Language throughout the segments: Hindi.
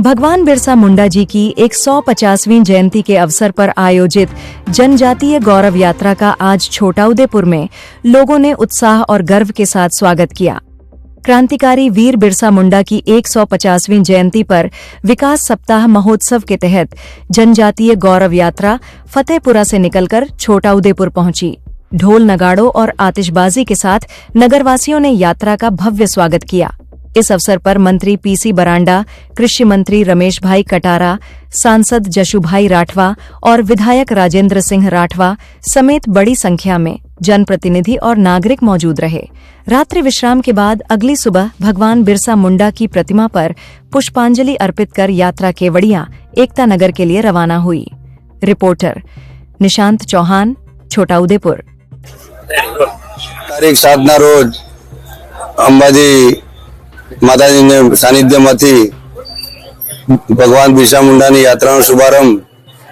भगवान बिरसा मुंडा जी की 150वीं जयंती के अवसर पर आयोजित जनजातीय गौरव यात्रा का आज छोटाउदेपुर में लोगों ने उत्साह और गर्व के साथ स्वागत किया। क्रांतिकारी वीर बिरसा मुंडा की 150वीं जयंती पर विकास सप्ताह महोत्सव के तहत जनजातीय गौरव यात्रा फतेहपुरा से निकलकर छोटाउदेपुर पहुँची। ढोल नगाड़ों और आतिशबाजी के साथ नगरवासियों ने यात्रा का भव्य स्वागत किया। इस अवसर पर मंत्री पीसी बरांडा कृषि मंत्री रमेश भाई कटारा सांसद जशुभाई राठवा और विधायक राजेंद्र सिंह राठवा समेत बड़ी संख्या में जनप्रतिनिधि और नागरिक मौजूद रहे रात्रि विश्राम के बाद अगली सुबह भगवान बिरसा मुंडा की प्रतिमा पर पुष्पांजलि अर्पित कर यात्रा केवड़िया एकता नगर के लिए रवाना हुई रिपोर्टर निशांत चौहान छोटाउदेपुर તારીખ સાતના રોજ અંબાજી માતાજીને સાનિધ્યમાંથી ભગવાન બિરસા મુંડાની યાત્રાનો શુભારંભ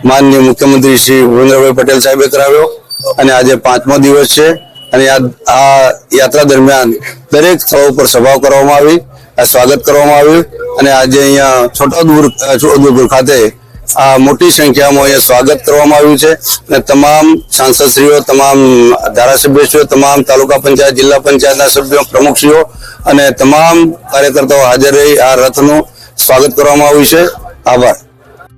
માનનીય મુખ્યમંત્રી શ્રી ભૂપેન્દ્રભાઈ પટેલ સાહેબે કરાવ્યો અને આજે પાંચમો દિવસ છે અને આ યાત્રા દરમિયાન દરેક સ્થળો પર સભાઓ કરવામાં આવી સ્વાગત કરવામાં આવ્યું અને આજે અહીંયા છોટાઉદેપુર ખાતે આ મોટી સંખ્યામાં અહીંયા સ્વાગત કરવામાં આવ્યું છે અને તમામ સાંસદશ્રીઓ, તમામ ધારાસભ્યશ્રીઓ, તમામ તાલુકા પંચાયત, જિલ્લા પંચાયતના સભ્યો, પ્રમુખશ્રીઓ અને તમામ કાર્યકર્તાઓ હાજર રહી આ રથનું સ્વાગત કરવામાં આવ્યું છે. આભાર.